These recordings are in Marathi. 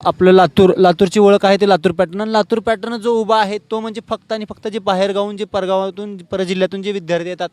आपलं लातूर लातूरची ओळख आहे ते लातूर पॅटर्न. आणि लातूर पॅटर्न जो उभा आहे तो म्हणजे फक्त आणि फक्त जे बाहेरगावून जे परगावातून परजिल्ह्यातून जे विद्यार्थी येतात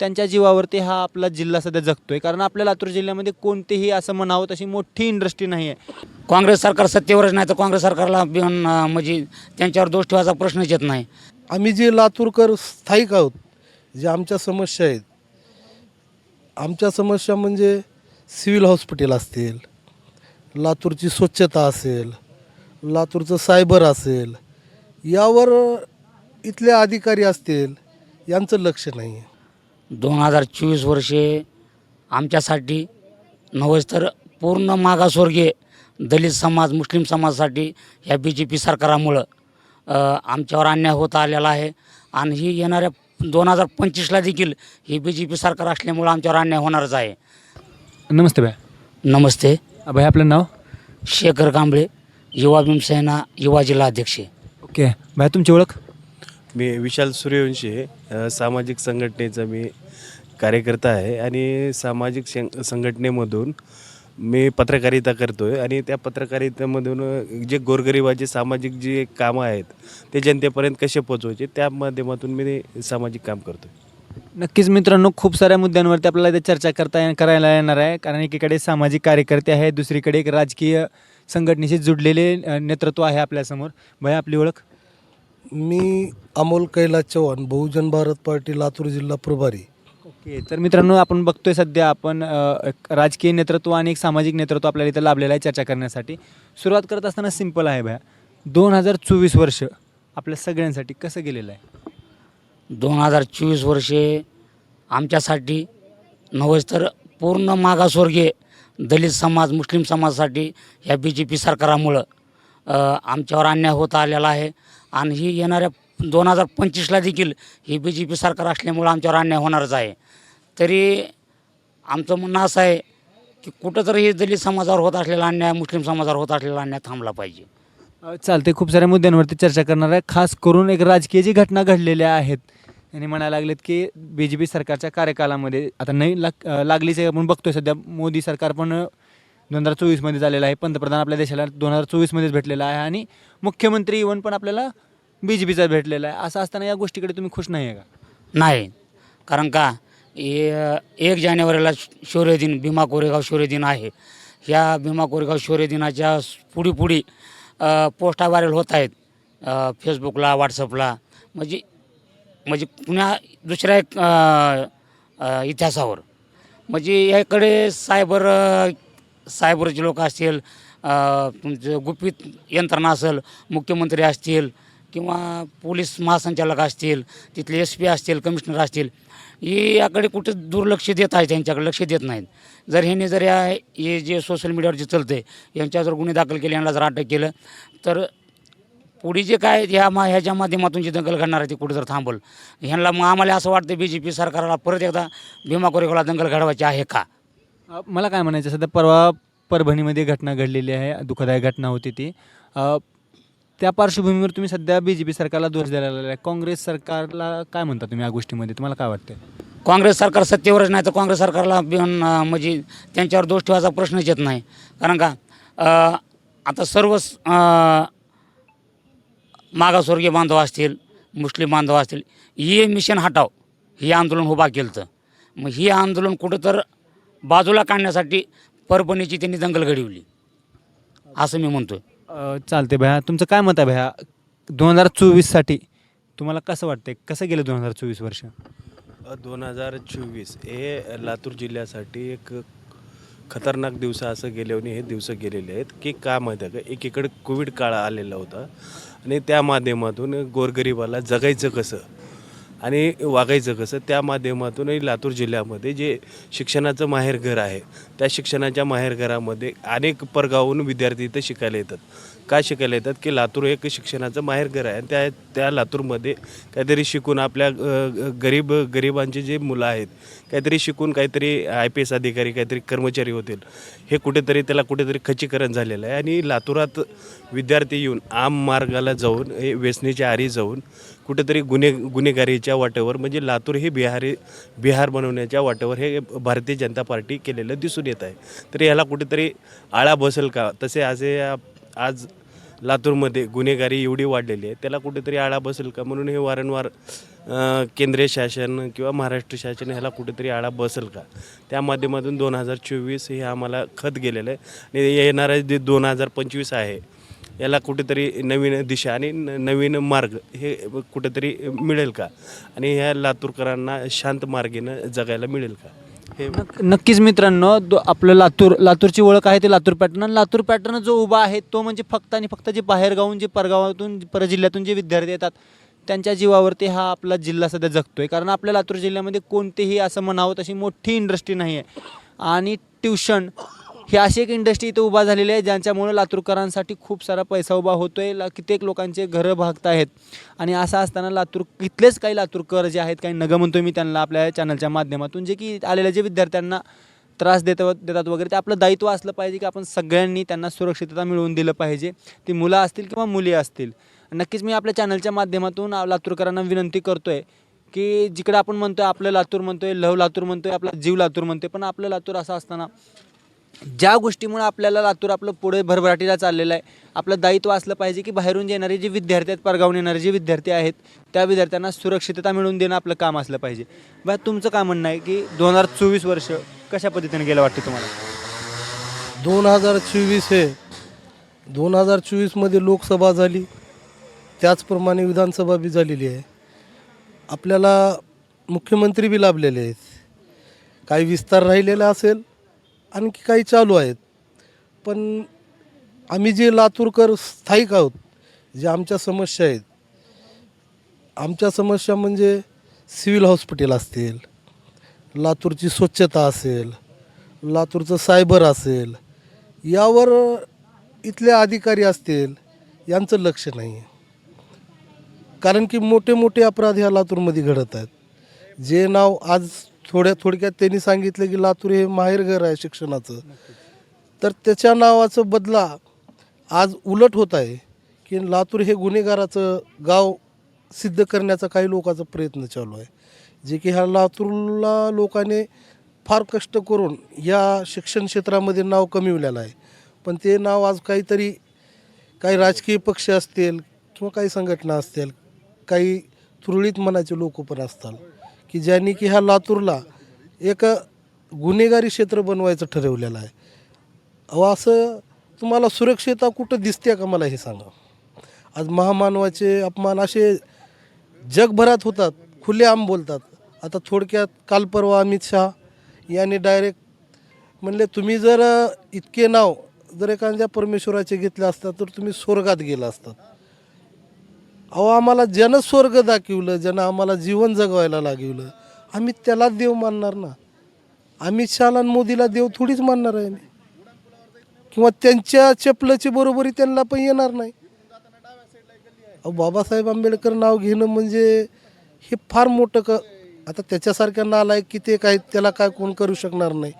त्यांच्या जीवावरती हा आपला जिल्हा सध्या जगतोय. कारण आपल्या लातूर जिल्ह्यामध्ये कोणतेही असं म्हणावं तशी मोठी इंडस्ट्री नाही आहे. काँग्रेस सरकार सत्तेवरच नाही तर काँग्रेस सरकारला बिन अं, म्हणजे त्यांच्यावर दोष ठेवायचा प्रश्नच येत नाही. आम्ही जे लातूरकर स्थायिक आहोत जे आमच्या समस्या आहेत आमच्या समस्या म्हणजे सिव्हिल हॉस्पिटल असतील लातूरची स्वच्छता असेल लातूरचं सायबर असेल यावर इथले अधिकारी असतील यांचं लक्ष नाही आहे दोन हजार चोवीस वर्षे आमच्यासाठी नव्हेच तर पूर्ण मागासवर्गीय दलित समाज मुस्लिम समाजासाठी ह्या बी जे पी सरकारामुळं अ, आमच्यावर अन्याय होत आलेला आहे. आणि ही येणाऱ्या दोन हजार पंचवीसला देखील ही बी जे पी सरकार असल्यामुळं आमच्यावर अन्याय होणारच आहे. नमस्ते भाई नमस्ते. भाई आपलं नाव? शेखर कांबळे युवा भीमसेना युवा जिल्हा अध्यक्ष. ओके. भाई तुमची ओळख? मी विशाल सूर्यवंशी. अ, सामाजिक संघटनेचा मी कार्यकर्ता आहे आणि सामाजिक शं संघटनेमधून मी पत्रकारिता करतो आहे आणि त्या पत्रकारितेमधून अ, जे गोरगरिबाचे सामाजिक जे कामं आहेत ते जनतेपर्यंत कसे पोचवायचे त्या माध्यमातून मी सामाजिक काम करतो आहे नक्कीच मित्रांनो खूप साऱ्या मुद्द्यांवरती आपल्याला इथे चर्चा करता येण- करायला येणार आहे. कारण एकीकडे सामाजिक कार्यकर्ते आहेत दुसरीकडे एक राजकीय संघटनेशी जुडलेले नेतृत्व आहे आपल्यासमोर. भाई आपली ओळख? मी अमोल कैलास चव्हाण बहुजन भारत पार्टी लातूर जिल्हा प्रभारी. ओके तर मित्रांनो आपण बघतोय सध्या आपण राजकीय नेतृत्व आणि एक सामाजिक नेतृत्व आपल्याला इथं लाभलेलं आहे चर्चा करण्यासाठी. सुरुवात करत असताना सिंपल आहे भया. दोन हजार चोवीस वर्ष आपल्या सगळ्यांसाठी कसं गेलेलं आहे? दोन हजार चोवीस वर्षे आमच्यासाठी नव्हेच तर पूर्ण मागासवर्गीय दलित समाज मुस्लिम समाजासाठी ह्या बी जे पी सरकारामुळं आमच्यावर अन्याय होत आलेला आहे. आणि ही येणाऱ्या दोन हजार पंचवीसला देखील ही बी जे पी सरकार असल्यामुळं आमच्यावर अन्याय होणारच आहे. तरी आमचं म्हणणं असं आहे की कुठंतरी हे दलित समाजावर होत असलेला अन्याय मुस्लिम समाजावर होत असलेला अन्याय थांबला पाहिजे. चालते खूप साऱ्या मुद्द्यांवरती चर्चा करणार आहे. खास करून एक राजकीय जी घटना घडलेल्या आहेत यांनी म्हणायला लागलेत की बी जे पी सरकारच्या कार्यकालामध्ये आता नाही लाग लागलीच आहे आपण बघतोय सध्या. मोदी सरकार पण दोन हजार चोवीसमध्ये झालेलं आहे. पंतप्रधान आपल्या देशाला दोन हजार चोवीसमध्येच भेटलेला आहे आणि मुख्यमंत्री इवन पण आपल्याला बी जे पीचा भेटलेला आहे. असं असताना या गोष्टीकडे तुम्ही खुश नाही आहे का? नाही. कारण का? ए- एक जानेवारीला श- भीमा कोरेगाव शौर्यदिन आहे. ह्या भीमा कोरेगाव शौर्यदिनाच्या पुढीपुढी पुढी पुढी पोस्टा व्हायरल होत आहेत अ, फेसबुकला व्हॉट्सअपला. म्हणजे म्हणजे पुण्या दुसऱ्या एक इतिहासावर. म्हणजे याकडे सायबर सायबरचे लोक असतील तुमचं गुपित यंत्रणा असेल मुख्यमंत्री असतील किंवा पोलीस महासंचालक असतील तिथले एस पी असतील कमिशनर असतील ही याकडे कुठे दुर्लक्ष देत आहे त्यांच्याकडे लक्ष देत नाहीत. जर ह्यांनी जर या हे जे सोशल मीडियावर जे चालतं आहे यांच्यावर जर गुन्हे दाखल केले यांना जर अटक केलं तर पुढे जे काय ह्या मा ह्याच्या माध्यमातून जी दंगल घडणार आहे ती कुठे जर थांबल ह्यांना मग आम्हाला असं वाटतं बी जे पी सरकारला परत एकदा भीमा कोरेगावला दंगल घडवायची आहे का? अ, मला काय म्हणायचं सध्या परवा परभणीमध्ये घटना घडलेली आहे दुःखदायक घटना होती ती. अ, त्या पार्श्वभूमीवर तुम्ही सध्या बी जे पी सरकारला दोष द्यायला लागला आहे. काँग्रेस सरकारला काय म्हणता तुम्ही या गोष्टीमध्ये? तुम्हाला काय वाटतं काँग्रेस सरकार सत्तेवरच नाही तर काँग्रेस सरकारला अं, म्हणजे त्यांच्यावर दोष ठेवायचा प्रश्नच येत नाही. कारण का अं, आता सर्वच अं, मागासवर्गीय बांधव असतील मुस्लिम बांधव असतील हे मिशन हटाव. हे आंदोलन उभा केलं तर मग हे आंदोलन कुठं तर बाजूला काढण्यासाठी परभणीची त्यांनी दंगल घडवली. असं मी म्हणतोय. अ, चालते भया. तुमचं काय मत आहे भया? दोन हजार चोवीससाठी तुम्हाला कसं वाटतंय? कसं गेलं दोन हजार चोवीस वर्ष? दोन हजार चोवीस हे लातूर जिल्ह्यासाठी एक खतरनाक दिवस असं गेले हे दिवस गेलेले आहेत. की का माहिती आहे का? एकीकडे कोविड काळ आलेला होता. आणि त्या माध्यमातून गोरगरिबाला जगायचं कसं? आणि वागायचं कसं? त्या माध्यमातूनही लातूर जिल्ह्यामध्ये जे शिक्षणाचं माहेरघर आहे त्या शिक्षणाच्या माहेरघरामध्ये अनेक परगावून विद्यार्थी इथं शिकायला येतात. का शिकायला येतात की लातूर एक शिक्षणाचं माहेरघर आहे. त्या त्या लातूरमध्ये काहीतरी शिकून आपल्या गरीब गरिबांचे जे मुलं आहेत काहीतरी शिकून काहीतरी आय पी एस अधिकारी काहीतरी कर्मचारी होतील. हे कुठेतरी त्याला कुठेतरी खचीकरण झालेलं आहे. आणि लातूरात विद्यार्थी येऊन आम मार्गाला जाऊन हे व्यसनीच्या आरी जाऊन कुठेतरी गुन्हे गुन्हेगारीच्या वाटेवर म्हणजे लातूर हे बिहारी बिहार बनवण्याच्या वाटेवर हे भारतीय जनता पार्टी केलेलं दिसून येत आहे. तर याला कुठेतरी आळा बसेल का? तसे असे आज लातूरमध्ये गुन्हेगारी एवढी वाढलेली आहे. त्याला कुठेतरी आळा बसेल का? म्हणून हे वारंवार केंद्रीय शासन किंवा महाराष्ट्र शासन ह्याला कुठेतरी आळा बसेल का? त्या माध्यमातून दोन हजार चोवीस हे आम्हाला खत गेलेलं आहे. आणि येणारं जे दोन हजार पंचवीस आहे याला कुठेतरी नवीन दिशा आणि न- नवीन मार्ग हे कुठेतरी मिळेल का? आणि ह्या लातूरकरांना शांत मार्गेनं जगायला मिळेल का? हे नक्कीच मित्रांनो दो आपलं लातूर लातूरची ओळख आहे ते लातूर पॅटर्न. आणि लातूर पॅटर्न जो उभा आहे तो म्हणजे फक्त आणि फक्त जे बाहेरगावून जे परगावातून परजिल्ह्यातून जे विद्यार्थी येतात त्यांच्या जीवावरती हा आपला जिल्हा सध्या जगतोय. कारण आपल्या लातूर जिल्ह्यामध्ये कोणतेही असं म्हणावं तशी मोठी इंडस्ट्री नाही आहे आणि ट्युशन ही अशी एक इंडस्ट्री इथं उभा झालेली आहे ज्यांच्यामुळं लातूरकरांसाठी खूप सारा पैसा उभा होतोय. ला कित्येक लोकांचे घरं भागत आहेत आणि असं असताना लातूर इथलेच काही लातूरकर जे आहेत काही नगं म्हणतो मी त्यांना आपल्या चॅनलच्या माध्यमातून जे की आलेल्या जे विद्यार्थ्यांना त्रास देत देतात वगैरे ते आपलं दायित्व असलं पाहिजे की आपण सगळ्यांनी त्यांना सुरक्षितता मिळवून दिलं पाहिजे. ती मुलं असतील किंवा मुली असतील. नक्कीच मी आपल्या चॅनलच्या माध्यमातून लातूरकरांना विनंती करतो आहे की जिकडे आपण म्हणतो आहे आपलं लातूर म्हणतो आहे लव लातूर म्हणतो आहे आपला जीव लातूर म्हणतो आहे पण आपलं लातूर असं असताना ज्या गोष्टीमुळे आपल्याला लातूर आपलं पुढे भरभराटीला चाललेलं आहे आपलं दायित्व असलं पाहिजे की बाहेरून येणारे जे विद्यार्थी आहेत परगावून येणारे जे विद्यार्थी आहेत त्या विद्यार्थ्यांना सुरक्षितता मिळवून देणं आपलं काम असलं पाहिजे. बा तुमचं काय म्हणणं आहे की दोन हजार चोवीस वर्ष कशा पद्धतीने गेलं वाटतं तुम्हाला? दोन हजार चोवीस हे दोन हजार चोवीसमध्ये लोकसभा झाली त्याचप्रमाणे विधानसभा बी झालेली आहे. आपल्याला मुख्यमंत्री बी लाभलेले आहेत. काही विस्तार राहिलेला असेल आणखी काही चालू आहेत. पण आम्ही जे लातूरकर स्थायिक आहोत जे आमच्या समस्या आहेत आमच्या समस्या म्हणजे सिव्हिल हॉस्पिटल असतील लातूरची स्वच्छता असेल लातूरचं सायबर असेल यावर इथले अधिकारी असतील यांचं लक्ष नाही आहे कारण की मोठे मोठे अपराध ह्या लातूरमध्ये घडत आहेत. जे नाव आज थोड्या थोडक्यात त्यांनी सांगितलं की लातूर हे माहेरघर आहे शिक्षणाचं. तर त्याच्या नावाचं बदला आज उलट होत आहे की लातूर हे गुन्हेगाराचं गाव सिद्ध करण्याचा काही लोकांचा प्रयत्न चालू आहे. जे की ह्या लातूरला लोकांनी फार कष्ट करून या शिक्षण क्षेत्रामध्ये नाव कमिवलेलं आहे. पण ते नाव आज काहीतरी काही राजकीय पक्ष असतील किंवा काही संघटना असतील काही तुरळीत मनाचे लोक पण असतात. की ज्यांनी की ह्या लातूरला एक गुन्हेगारी क्षेत्र बनवायचं ठरवलेलं आहे. अहो असं तुम्हाला सुरक्षितता कुठं दिसते का मला हे सांगा. आज महामानवाचे अपमान असे जगभरात होतात खुलेआम बोलतात. आता थोडक्यात काल परवा अमित शहा यांनी डायरेक्ट म्हणले तुम्ही जर इतके नाव जर एखाद्या परमेश्वराचे घेतले असतात तर तुम्ही स्वर्गात गेला असतात अहो आम्हाला ज्यानं स्वर्ग दाखवलं ज्यानं आम्हाला जीवन जगवायला लागवलं आम्ही त्यालाच देव मानणार ना? अमित शहाला मोदीला देव थोडीच मानणार आहे आम्ही. किंवा त्यांच्या चपलाची बरोबरी त्यांना पण येणार नाही. अहो बाबासाहेब आंबेडकर नाव घेणं म्हणजे हे फार मोठं क आता त्याच्यासारख्या नालायक की ते काय त्याला काय कोण करू शकणार नाही.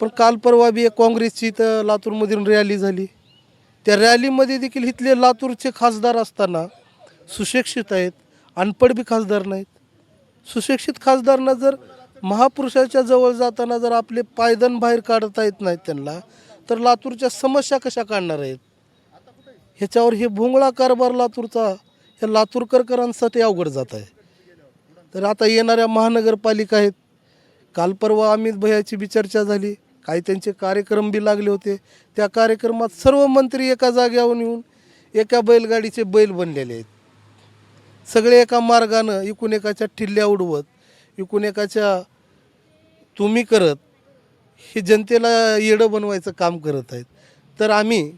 पण काल परवा बी एक काँग्रेसची इथं लातूरमधून रॅली झाली. त्या रॅलीमध्ये देखील इथले लातूरचे खासदार असताना सुशिक्षित आहेत अनपड बी खासदार नाहीत. सुशिक्षित खासदारांना जर महापुरुषाच्या जवळ जाताना जर आपले पायदन बाहेर काढता येत नाहीत त्यांना तर लातूरच्या समस्या कशा काढणार आहेत? ह्याच्यावर हे भोंगळा कारभार लातूरचा हे लातूरकरकरांसाठी अवघड जात आहे. तर आता येणाऱ्या महानगरपालिका आहेत. काल परवा अमित भयाची बी चर्चा झाली. काही त्यांचे कार्यक्रम बी लागले होते. त्या कार्यक्रमात सर्व मंत्री एका जाग्यावर येऊन एका बैलगाडीचे बैल बनलेले आहेत. सगळे एका मार्गानं इकून एकाच्या ठिल्ल्या उडवत इकून एकाच्या तुम्ही करत हे जनतेला येडं बनवायचं काम करत आहेत. तर आम्ही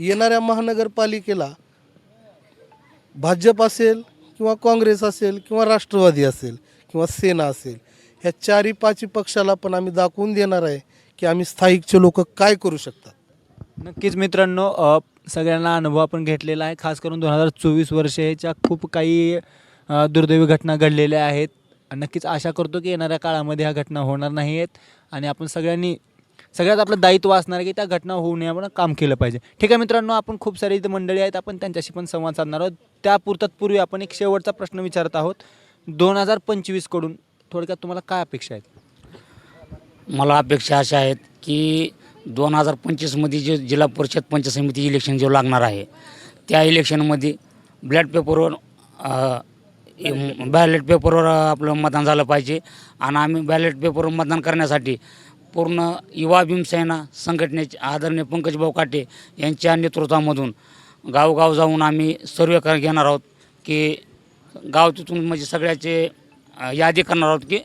येणाऱ्या महानगरपालिकेला भाजप असेल किंवा काँग्रेस असेल किंवा राष्ट्रवादी असेल किंवा सेना असेल ह्या चारी पाचही पक्षाला पण आम्ही दाखवून देणार आहे की आम्ही स्थायिकचे लोक काय करू शकतात. नक्कीच मित्रांनो सगळ्यांना अनुभव आपण घेतलेला आहे. खास करून दोन हजार चोवीस वर्षाच्या खूप काही दुर्दैवी घटना घडलेल्या आहेत. नक्कीच आशा करतो की येणाऱ्या काळामध्ये ह्या घटना होणार नाही आहेत आणि आपण सगळ्यांनी सगळ्यात आपलं दायित्व असणार आहे की त्या घटना होऊ नये आपण काम केलं पाहिजे. ठीक आहे मित्रांनो आपण खूप सारी इथे मंडळी आहेत. आपण त्यांच्याशी पण संवाद साधणार आहोत. त्या पूर्वी आपण एक शेवटचा प्रश्न विचारत आहोत. दोन हजार पंचवीसकडून थोडक्यात तुम्हाला काय अपेक्षा आहेत? मला अपेक्षा अशा आहेत की दोन हजार पंचवीसमध्ये जे जिल्हा परिषद पंचायत समिती इलेक्शन जो लागणार आहे त्या इलेक्शनमध्ये ब्लॅड पेपरवर बॅलेट पेपरवर आपलं मतदान झालं पाहिजे. आणि आम्ही बॅलेट पेपरवर मतदान करण्यासाठी पूर्ण युवा भीमसेना संघटनेचे आदरणीय पंकजभाऊ काटे यांच्या नेतृत्वामधून गावगाव जाऊन आम्ही सर्वे कर घेणार आहोत की गाव तिथून म्हणजे सगळ्याचे यादी करणार आहोत की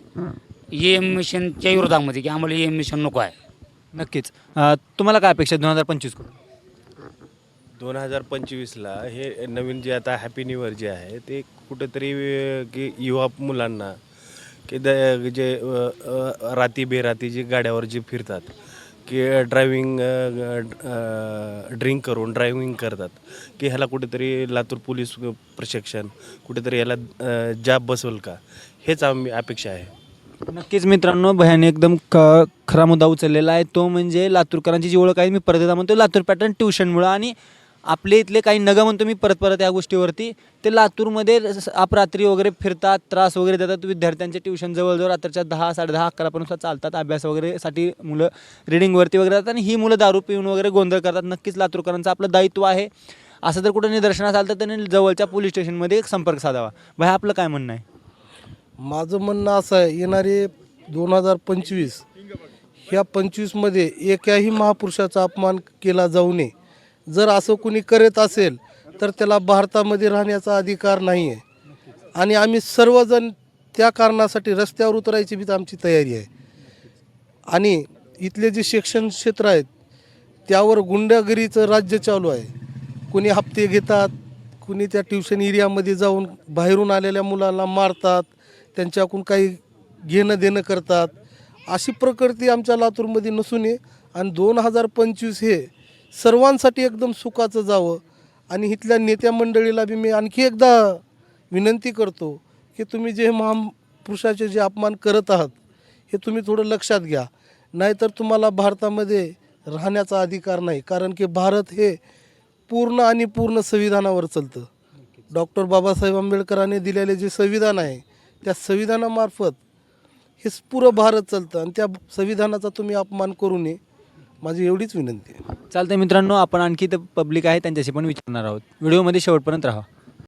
ए एम मिशनच्या विरोधामध्ये की आम्हाला ए एम मिशन नको आहे. नक्कीच. अ, तुम्हाला काय अपेक्षा दोन हजार पंचवीस दोन हजार पंचवीसला हे नवीन जे आता हॅपी न्यू इयर जे आहे ते कुठेतरी की युवा मुलांना की द जे राती बेराती जे गाड्यावर जे फिरतात की ड्रायविंग ड्रिंक करून ड्रायविंग करतात की ह्याला कुठेतरी लातूर पोलीस प्रशिक्षण कुठेतरी ह्याला जॅब बसवेल का? हेच आम्ही अपेक्षा आहे. नक्कीच मित्रांनो भयाने एकदम ख खरा मुद्दा उचललेला आहे. तो म्हणजे लातूरकरांची जी ओळख आहे मी परत एकदा म्हणतो लातूर पॅटर्न ट्युशनमुळं आणि आपले इथले काही नगं म्हणतो मी परत परत या गोष्टीवरती. ते लातूरमध्ये अपरात्री वगैरे फिरतात त्रास वगैरे देतात. विद्यार्थ्यांचे ट्युशन जवळजवळ रात्रीच्या दहा साडेदहा अकरापर्यंत चालतात. अभ्यास वगैरेसाठी मुलं रिडिंगवरती वगैरे जातात. आणि ही मुलं दारू पिऊन वगैरे गोंधळ करतात. नक्कीच लातूरकरांचं आपलं दायित्व आहे. असं जर कुठं निदर्शनास आलं तर त्यांनी जवळच्या पोलीस स्टेशनमध्ये संपर्क साधावा. भाई आपलं काय म्हणणं आहे? माझं म्हणणं असं आहे येणारे दोन हजार पंचवीस ह्या पंचवीसमध्ये एकाही महापुरुषाचा अपमान केला जाऊ नये. जर असं कुणी करत असेल तर त्याला भारतामध्ये राहण्याचा अधिकार नाही आहे आणि आम्ही सर्वजण त्या कारणासाठी रस्त्यावर उतरायची बी आमची तयारी आहे. आणि इथले जे शिक्षण क्षेत्र आहेत त्यावर गुंडागिरीचं राज्य चालू आहे. कुणी हप्ते घेतात कुणी त्या ट्युशन एरियामध्ये जाऊन बाहेरून आलेल्या मुलांना मारतात त्यांच्याकडून काही घेणं देणं करतात. अशी प्रकृती आमच्या लातूरमध्ये नसून आहे. आणि दोन हजार पंचवीस हे सर्वांसाठी एकदम सुखाचं जावं. आणि इथल्या नेत्या मंडळीला बी मी आणखी एकदा विनंती करतो की तुम्ही जे महापुरुषाचे जे अपमान करत आहात हे तुम्ही थोडं लक्षात घ्या. नाहीतर तुम्हाला भारतामध्ये राहण्याचा अधिकार नाही. कारण की भारत हे पूर्ण आणि पूर्ण संविधानावर चालतं. डॉक्टर बाबासाहेब आंबेडकरांनी दिलेले जे संविधान आहे त्या संविधानामार्फत हे पुरं भारत चालतं आणि त्या संविधानाचा तुम्ही अपमान करू नये माझी एवढीच विनंती आहे. चालतंय मित्रांनो आपण आणखी तर पब्लिक आहे त्यांच्याशी पण विचारणार आहोत. व्हिडिओमध्ये शेवटपर्यंत राहा.